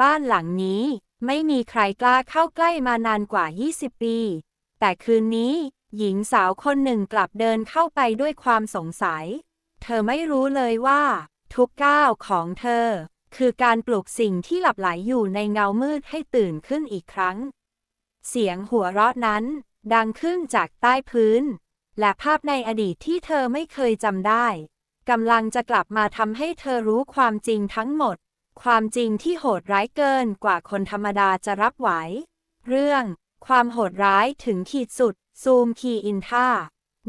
บ้านหลังนี้ไม่มีใครกล้าเข้าใกล้มานานกว่า 20 ปี แต่คืนนี้ หญิงสาวคนหนึ่งกลับเดินเข้าไปด้วยความสงสัย เธอไม่รู้เลยว่า ทุกก้าวของเธอ คือการปลุกสิ่งที่หลับไหลอยู่ในเงามืดให้ตื่นขึ้นอีกครั้ง เสียงหัวเราะนั้น ดังขึ้นจากใต้พื้น และภาพในอดีตที่เธอไม่เคยจำได้กำลังจะกลับมาทำให้เธอรู้ความจริงทั้งหมด ความจริงที่โหดร้ายเกินกว่าคนธรรมดาจะรับไหว เรื่อง ความโหดร้ายถึงขีดสุด ซูมคีอินท่า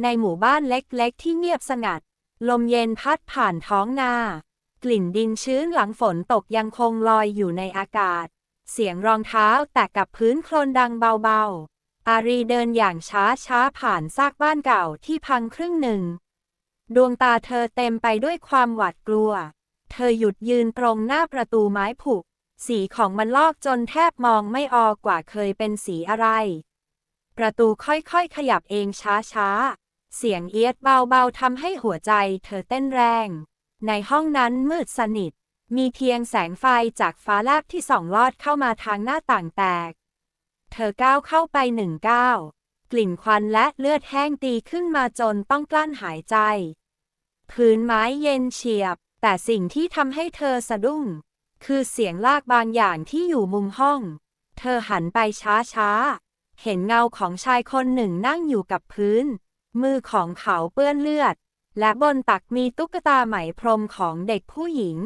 ในหมู่บ้านเล็กๆ ที่เงียบสงัด ลมเย็นพัดผ่านท้องนา กลิ่นดินชื้นหลังฝนตกยังคงลอยอยู่ในอากาศ เสียงรองเท้าแตะกับพื้นโคลนดังเบาๆ อารีเดินอย่างช้าช้าๆผ่านซากบ้านเก่าที่พังครึ่งหนึ่ง ดวงตาเธอเต็มไปด้วยความหวาดกลัว เธอหยุดยืนตรงหน้าประตูไม้ผุ สีของมันลอกจนแทบมองไม่ออกกว่าเคยเป็นสีอะไร ประตูค่อยๆขยับเองช้าๆ เสียงเอียดเบาๆทำให้หัวใจเธอเต้นแรง ในห้องนั้นมืดสนิท มีเพียงแสงไฟจากฟ้าแลบที่ส่องลอดเข้ามาทางหน้าต่างแตก เธอก้าวเข้าไปหนึ่งก้าวกลิ่นควันและเลือดแห้งตีขึ้นมาจนต้องกลั้นหายใจ พื้นไม้เย็นเฉียบ แต่สิ่งที่ทำให้เธอสะดุ้ง คือเสียงลากบางอย่างที่อยู่มุมห้อง เธอหันไปช้าๆ เห็นเงาของชายคนหนึ่งนั่งอยู่กับพื้น มือของเขาเปื้อนเลือด และบนตักมีตุ๊กตาไหมพรมของเด็กผู้หญิง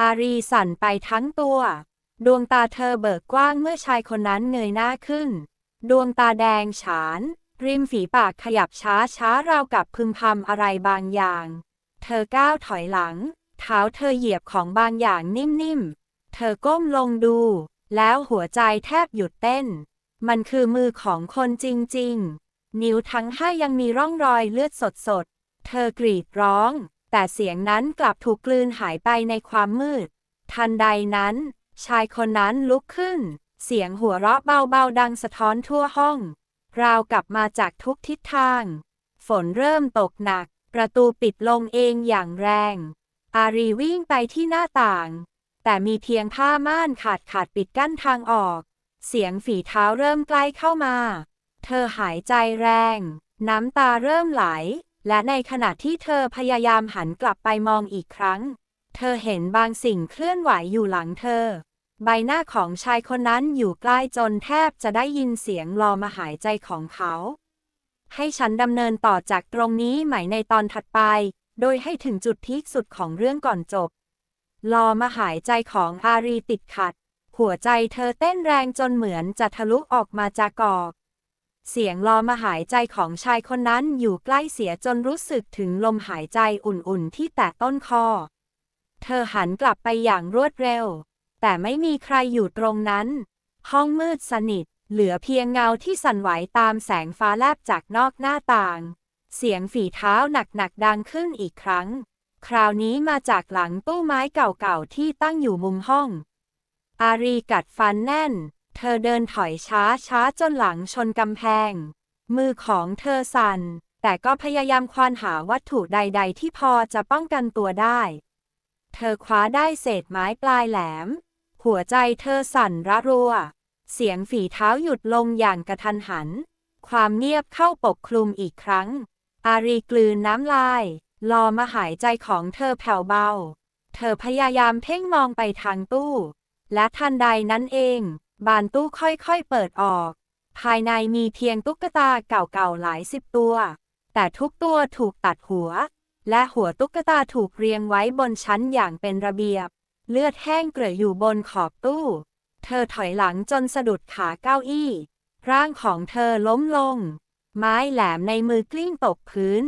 อารีสั่นไปทั้งตัว ดวงตาเธอเบิกกว้างเมื่อชายคนนั้นเงยหน้าขึ้น ดวงตาแดงฉาน ริมฝีปากขยับช้าช้าๆราวกับพึมพำอะไรบางอย่าง เธอก้าวถอยหลัง เท้าเธอเหยียบของบางอย่างนิ่มๆ เธอก้มลงดู แล้วหัวใจแทบหยุดเต้น มันคือมือของคนจริงๆ นิ้วทั้งห้ายังมีร่องรอยเลือดสดๆ เธอกรีดร้อง แต่เสียงนั้นกลับถูกกลืนหายไปในความมืด ทันใดนั้น ชายคนนั้นลุกขึ้น เสียงหัวเราะเบาๆ ดังสะท้อนทั่วห้อง ราวกลับมาจากทุกทิศทาง ฝนเริ่มตกหนัก ประตูปิดลงเองอย่างแรง อารีวิ่งไปที่หน้าต่าง แต่มีเพียงผ้าม่านขาดขาดปิดกั้นทางออก เสียงฝีเท้าเริ่มใกล้เข้ามา เธอหายใจแรง น้ำตาเริ่มไหล และในขณะที่เธอพยายามหันกลับไปมองอีกครั้ง เธอเห็นบางสิ่งเคลื่อนไหวอยู่หลังเธอ ใบหน้าของชายคนนั้นอยู่ใกล้จนแทบจะได้ยินเสียงรอมาหายใจของเขา ให้ฉันดำเนินต่อจากตรงนี้ใหม่ในตอนถัดไป โดยให้ถึงจุดพีคสุดของเรื่องก่อนจบรอมาหายใจของอารีติดขัด หัวใจเธอเต้นแรงจนเหมือนจะทะลุออกมาจากกอกเสียงรอมาหายใจของชายคนนั้นอยู่ใกล้เสียจนรู้สึกถึงลมหายใจอุ่นๆที่แตะต้นคอ เธอหันกลับไปอย่างรวดเร็ว แต่ไม่มีใครอยู่ตรงนั้น ห้องมืดสนิท เหลือเพียงเงาที่สั่นไหวตามแสงฟ้าแลบจากนอกหน้าต่าง เสียงฝีเท้าหนักๆดังขึ้นอีกครั้ง คราวนี้มาจากหลังตู้ไม้เก่าๆที่ตั้งอยู่มุมห้อง อารีกัดฟันแน่น เธอเดินถอยช้าช้าจนหลังชนกำแพง มือของเธอสั่น แต่ก็พยายามควานหาวัตถุใดๆ ที่พอจะป้องกันตัวได้ เธอคว้าได้เศษไม้ปลายแหลม หัวใจเธอสั่นระรัว เสียงฝีเท้าหยุดลงอย่างกระทันหัน ความเงียบเข้าปกคลุมอีกครั้ง อารีกลืนน้ำลาย รอมาหายใจของเธอแผ่วเบา เธอพยายามเพ่งมองไปทางตู้ และทันใดนั้นเอง บานตู้ค่อยๆเปิดออก ภายในมีเพียงตุ๊กตาเก่าๆหลายสิบตัว แต่ทุกตัวถูกตัดหัว และหัวตุ๊กตาถูกเรียงไว้บนชั้นอย่างเป็นระเบียบ เลือดแห้งเกลื่ออยู่บนขอบตู้ เธอถอยหลังจนสะดุดขาเก้าอี้ ร่างของเธอล้มลง ไม้แหลมในมือกลิ้งตกพื้น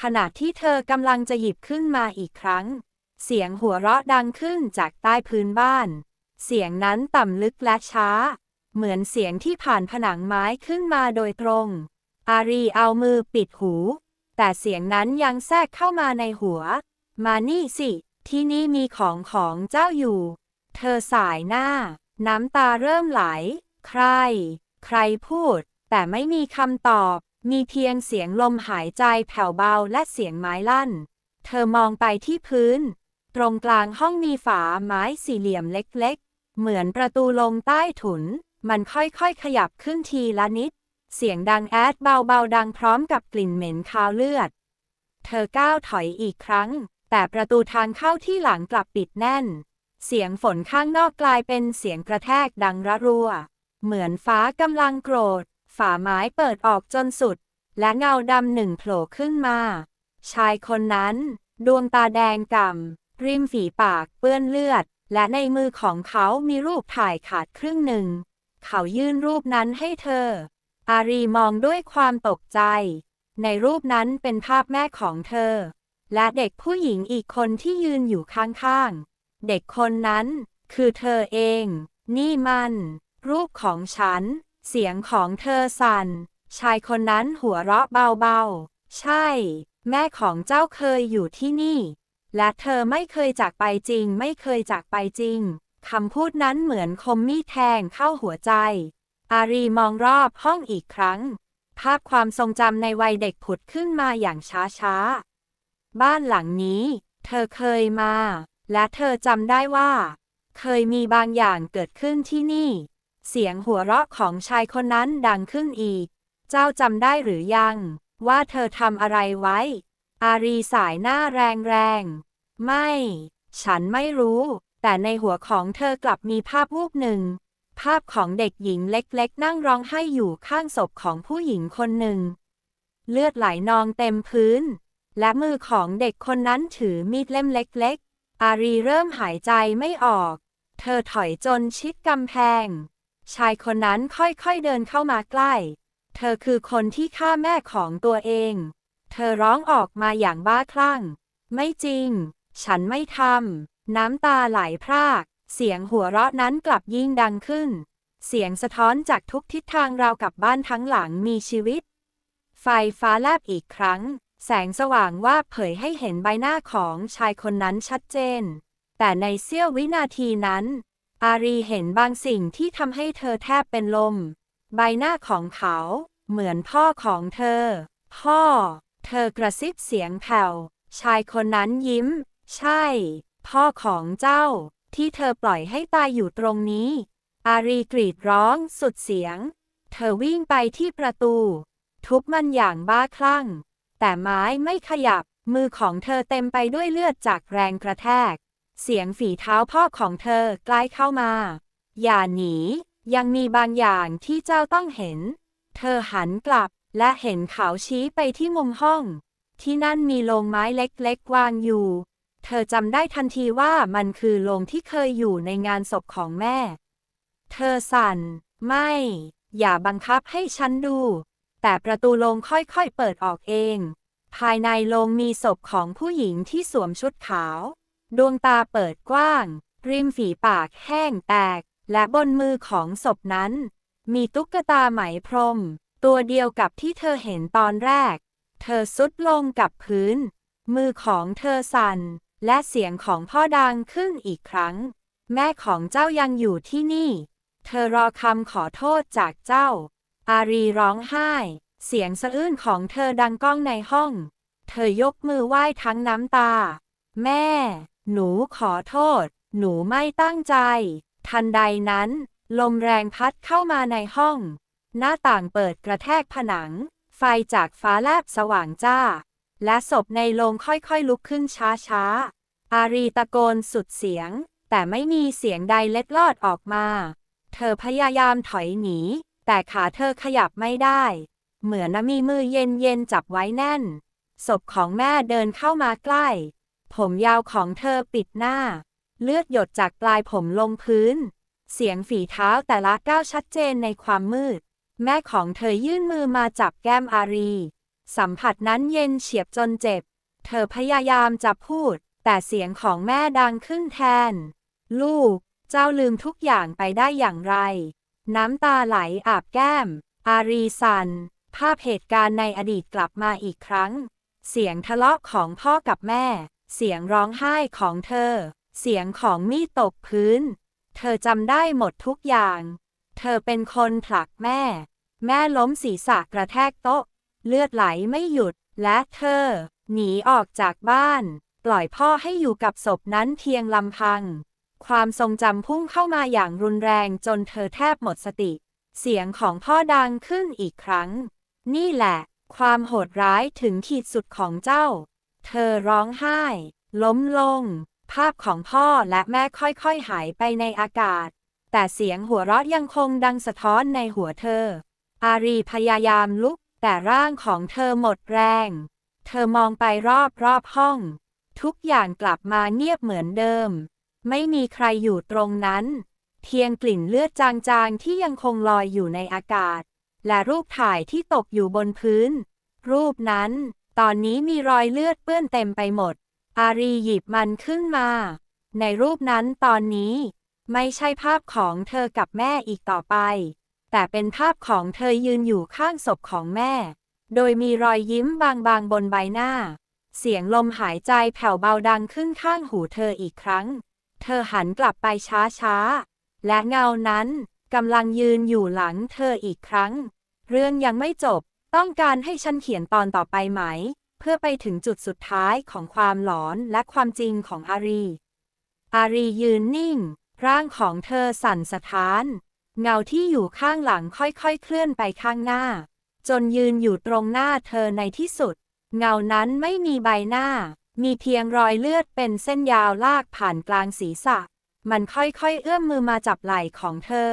ขณะที่เธอกำลังจะหยิบขึ้นมาอีกครั้ง เสียงหัวเราะดังขึ้นจากใต้พื้นบ้าน เสียงนั้นต่ำลึกและช้า เหมือนเสียงที่ผ่านผนังไม้ขึ้นมาโดยตรง อารีเอามือปิดหู แต่เสียงนั้นยังแทรกเข้ามาในหัว มานี่สิ ที่นี่มีของของเจ้าอยู่ เธอสายหน้า น้ำตาเริ่มไหล ใคร ใครพูด แต่ไม่มีคำตอบ มีเพียงเสียงลมหายใจแผ่วเบาและเสียงไม้ลั่น เธอมองไปที่พื้น ตรงกลางห้องมีฝาไม้สี่เหลี่ยมเล็กๆ เหมือนประตูลงใต้ถุน มันค่อยๆขยับขึ้นทีละนิด เสียงดังแอดเบาๆดังพร้อมกับกลิ่นเหม็นคาวเลือด เธอก้าวถอยอีกครั้ง แต่ประตูทางเข้าที่หลังกลับปิดแน่นเสียงฝนข้างนอกกลายเป็นเสียงกระแทกดังระรัว เหมือนฟ้ากำลังโกรธ ฝาไม้เปิดออกจนสุด และเงาดำหนึ่งโผล่ขึ้นมา ชายคนนั้น ดวงตาแดงก่ำริมฝีปากเปื้อนเลือด และในมือของเขามีรูปถ่ายขาดครึ่งหนึ่ง เขายื่นรูปนั้นให้เธอ อารีมองด้วยความตกใจ ในรูปนั้นเป็นภาพแม่ของเธอ และเด็กผู้หญิงอีกคนที่ยืนอยู่ข้างๆ เด็กคนนั้น คือเธอเอง นี่มัน รูปของฉัน เสียงของเธอสั่น ชายคนนั้นหัวเราะเบาๆ ใช่ แม่ของเจ้าเคยอยู่ที่นี่ และเธอไม่เคยจากไปจริง ไม่เคยจากไปจริง คำพูดนั้นเหมือนคมมีดแทงเข้าหัวใจ อารีมองรอบห้องอีกครั้ง ภาพความทรงจำในวัยเด็กผุดขึ้นมาอย่างช้าๆ บ้านหลังนี้ เธอเคยมา และเธอจำได้ว่า เคยมีบางอย่างเกิดขึ้นที่นี่ เสียงหัวเราะของชายคนนั้นดังขึ้นอีก เจ้าจำได้หรือยัง ว่าเธอทำอะไรไว้ อารีสายหน้าแรงๆไม่ ฉันไม่รู้ แต่ในหัวของเธอกลับมีภาพรูปหนึ่ง ภาพของเด็กหญิงเล็กๆ นั่งร้องไห้อยู่ข้างศพของผู้หญิงคนหนึ่ง เลือดไหลนองเต็มพื้น และมือของเด็กคนนั้นถือมีดเล่มเล็ก ๆ อารีเริ่มหายใจไม่ออก เธอถอยจนชิดกำแพง ชายคนนั้นค่อยๆเดินเข้ามาใกล้ เธอคือคนที่ฆ่าแม่ของตัวเอง เธอร้องออกมาอย่างบ้าคลั่ง ไม่จริง ฉันไม่ทำ น้ำตาไหลพราก เสียงหัวเราะนั้นกลับยิ่งดังขึ้น เสียงสะท้อนจากทุกทิศทางราวกับบ้านทั้งหลังมีชีวิต ไฟฟ้าแลบอีกครั้ง แสงสว่างว่าเผยให้เห็นใบหน้าของชายคนนั้นชัดเจน แต่ในเสี้ยววินาทีนั้น อารีเห็นบางสิ่งที่ทำให้เธอแทบเป็นลม ใบหน้าของเขา เหมือนพ่อของเธอ พ่อ เธอกระซิบเสียงแผ่ว ชายคนนั้นยิ้ม ใช่ พ่อของเจ้า ที่เธอปล่อยให้ตายอยู่ตรงนี้ อารีกรีดร้องสุดเสียง เธอวิ่งไปที่ประตู ทุบมันอย่างบ้าคลั่ง แต่ไม้ไม่ขยับ มือของเธอเต็มไปด้วยเลือดจากแรงกระแทก เสียงฝีเท้าพ่อของเธอใกล้เข้ามา อย่าหนี ยังมีบางอย่างที่เจ้าต้องเห็น เธอหันกลับและเห็นเขาชี้ไปที่มุมห้อง ที่นั่นมีโลงไม้เล็กๆวางอยู่ เธอจำได้ทันทีว่ามันคือโลงที่เคยอยู่ในงานศพของแม่ เธอสั่น ไม่ อย่าบังคับให้ฉันดู แต่ประตูโลงค่อยๆเปิดออกเอง ภายในโลงมีศพของผู้หญิงที่สวมชุดขาว ดวงตาเปิดกว้าง ริมฝีปากแห้งแตก และบนมือของศพนั้น มีตุ๊กตาไหมพรม ตัวเดียวกับที่เธอเห็นตอนแรก เธอซุดลงกับพื้น มือของเธอสั่น และเสียงของพ่อดังขึ้นอีกครั้ง แม่ของเจ้ายังอยู่ที่นี่ เธอรอคำขอโทษจากเจ้า อารีร้องไห้ เสียงสะอื้นของเธอดังก้องในห้อง เธอยกมือไหว้ทั้งน้ำตา แม่ หนูขอโทษ หนูไม่ตั้งใจ ทันใดนั้น ลมแรงพัดเข้ามาในห้อง หน้าต่างเปิดกระแทกผนัง ไฟจากฟ้าแลบสว่างจ้า และศพในโรงค่อยๆลุกขึ้นช้าๆ อารีตะโกนสุดเสียง แต่ไม่มีเสียงใดเล็ดลอดออกมา เธอพยายามถอยหนี แต่ขาเธอขยับไม่ได้ เหมือนมีมือเย็นๆจับไว้แน่น ศพของแม่เดินเข้ามาใกล้ ผมยาวของเธอปิดหน้า เลือดหยดจากปลายผมลงพื้น เสียงฝีเท้าแต่ละก้าวชัดเจนในความมืด แม่ของเธอยื่นมือมาจับแก้มอารี สัมผัสนั้นเย็นเฉียบจนเจ็บ เธอพยายามจะพูด แต่เสียงของแม่ดังขึ้นแทน ลูก เจ้าลืมทุกอย่างไปได้อย่างไร น้ำตาไหลอาบแก้ม อารีสัน ภาพเหตุการณ์ในอดีตกลับมาอีกครั้ง เสียงทะเลาะของพ่อกับแม่ เสียงร้องไห้ของเธอ เสียงของมีดตกพื้น เธอจำได้หมดทุกอย่าง เธอเป็นคนผลักแม่ แม่ล้มศีรษะกระแทกโต๊ะ เลือดไหลไม่หยุด และเธอ หนีออกจากบ้าน ปล่อยพ่อให้อยู่กับศพนั้นเพียงลำพังคความทรงจำพุ่งเข้ามาอย่างรุนแรงจนเธอแทบหมดสติ เสียงของพ่อดังขึ้นอีกครั้ง นี่แหละ ความโหดร้ายถึงขีดสุดของเจ้า เธอร้องไห้ ล้มลง ภาพของพ่อและแม่ค่อยๆหายไปในอากาศ แต่เสียงหัวเราะยังคงดังสะท้อนในหัวเธอ อารีพยายามลุก แต่ร่างของเธอหมดแรง เธอมองไปรอบรอบห้อง ทุกอย่างกลับมาเงียบเหมือนเดิม ไม่มีใครอยู่ตรงนั้น เพียงกลิ่นเลือดจางๆที่ยังคงลอยอยู่ในอากาศ และรูปถ่ายที่ตกอยู่บนพื้น รูปนั้น ตอนนี้มีรอยเลือดเปื้อนเต็มไปหมด อารีหยิบมันขึ้นมา ในรูปนั้นตอนนี้ ไม่ใช่ภาพของเธอกับแม่อีกต่อไป แต่เป็นภาพของเธอยืนอยู่ข้างศพของแม่ โดยมีรอยยิ้มบางๆบนใบหน้า เสียงลมหายใจแผ่วเบาดังขึ้นข้างหูเธออีกครั้ง เธอหันกลับไปช้าๆ และเงานั้นกำลังยืนอยู่หลังเธออีกครั้ง เรื่องยังไม่จบ ต้องการให้ฉันเขียนตอนต่อไปไหม เพื่อไปถึงจุดสุดท้ายของความหลอนและความจริงของอารี อารียืนนิ่ง ร่างของเธอสั่นสะท้าน เงาที่อยู่ข้างหลังค่อยๆ เคลื่อนไปข้างหน้า จนยืนอยู่ตรงหน้าเธอในที่สุด เงานั้นไม่มีใบหน้า มีเพียงรอยเลือดเป็นเส้นยาวลากผ่านกลางศีรษะ มันค่อยๆ เอื้อมมือมาจับไหล่ของเธอ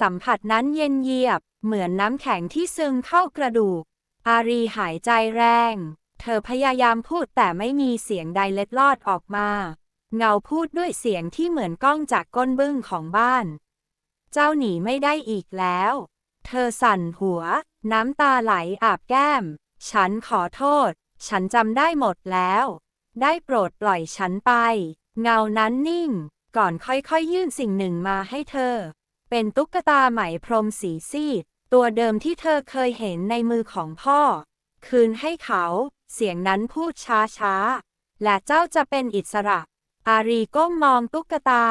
สัมผัสนั้นเย็นเยียบ เหมือนน้ำแข็งที่ซึมเข้ากระดูก อารีหายใจแรง เธอพยายามพูดแต่ไม่มีเสียงใดเล็ดลอดออกมา เงาพูดด้วยเสียงที่เหมือนก้องจากก้นบึ้งของบ้าน เจ้าหนีไม่ได้อีกแล้ว เธอสั่นหัว น้ำตาไหลอาบแก้ม ฉันขอโทษ ฉันจำได้หมดแล้ว ได้โปรดปล่อยฉันไป เงานั้นนิ่ง ก่อนค่อยๆยื่นสิ่งหนึ่งมาให้เธอ เป็นตุ๊กตาไหมพรมสีซีด ตัวเดิมที่เธอเคยเห็นในมือของพ่อ คืนให้เขา เสียงนั้นพูดช้าๆ และเจ้าจะเป็นอิสระ อารีก้มมองตุ๊กตา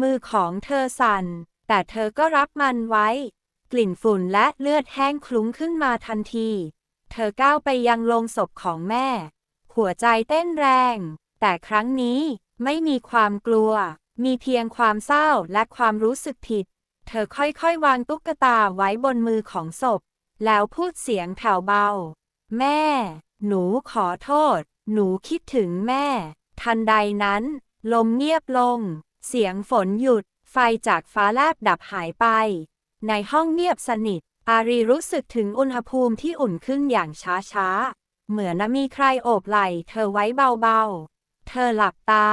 มือของเธอสั่น แต่เธอก็รับมันไว้ กลิ่นฝุ่นและเลือดแห้งคลุ้งขึ้นมาทันที เธอก้าวไปยังโลงศพของแม่ หัวใจเต้นแรง แต่ครั้งนี้ไม่มีความกลัว มีเพียงความเศร้าและความรู้สึกผิด เธอค่อยๆ วางตุ๊กตาไว้บนมือของศพ แล้วพูดเสียงแผ่วเบา แม่ หนูขอโทษ หนูคิดถึงแม่ ทันใดนั้น ลมเงียบลง เสียงฝนหยุด ไฟจากฟ้าแลบดับหายไป ในห้องเงียบสนิท อารีรู้สึกถึงอุณหภูมิที่อุ่นขึ้นอย่างช้าๆ เหมือนมีใครโอบไหล่เธอไว้เบาๆ เธอหลับตา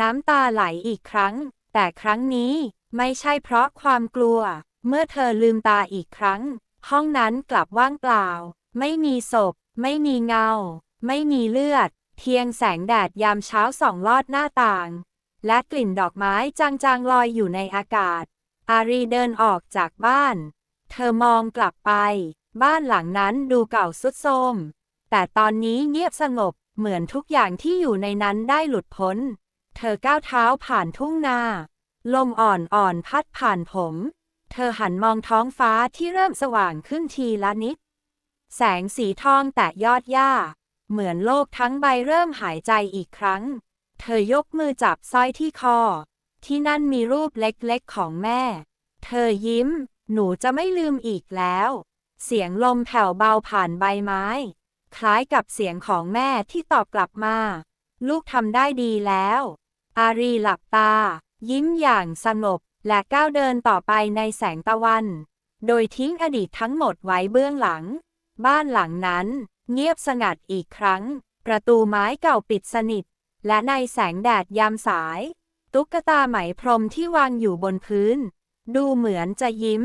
น้ำตาไหลอีกครั้ง แต่ครั้งนี้ ไม่ใช่เพราะความกลัว เมื่อเธอลืมตาอีกครั้ง ห้องนั้นกลับว่างเปล่า ไม่มีศพ ไม่มีเงา ไม่มีเลือด เพียงแสงแดดยามเช้าส่องลอดหน้าต่าง และกลิ่นดอกไม้จางๆลอยอยู่ในอากาศ อารีเดินออกจากบ้าน เธอมองกลับไป บ้านหลังนั้นดูเก่าสุดโทรมแต่ตอนนี้เงียบสงบเหมือนทุกอย่างที่อยู่ในนั้นได้หลุดพ้น เธอก้าวเท้าผ่านทุ่งนา ลมอ่อนๆพัดผ่านผม เธอหันมองท้องฟ้าที่เริ่มสว่างขึ้นทีละนิด แสงสีทองแตะยอดหญ้า เหมือนโลกทั้งใบเริ่มหายใจอีกครั้ง เธอยกมือจับสร้อยที่คอ ที่นั่นมีรูปเล็กๆของแม่ เธอยิ้ม หนูจะไม่ลืมอีกแล้ว เสียงลมแผ่วเบาผ่านใบไม้ คล้ายกับเสียงของแม่ที่ตอบกลับมา ลูกทำได้ดีแล้ว อารีหลับตา ยิ้มอย่างสงบและก้าวเดินต่อไปในแสงตะวัน โดยทิ้งอดีตทั้งหมดไว้เบื้องหลัง บ้านหลังนั้น เงียบสงัดอีกครั้ง ประตูไม้เก่าปิดสนิท และในแสงแดดยามสาย ตุ๊กตาไหมพรมที่วางอยู่บนพื้น ดูเหมือนจะยิ้ม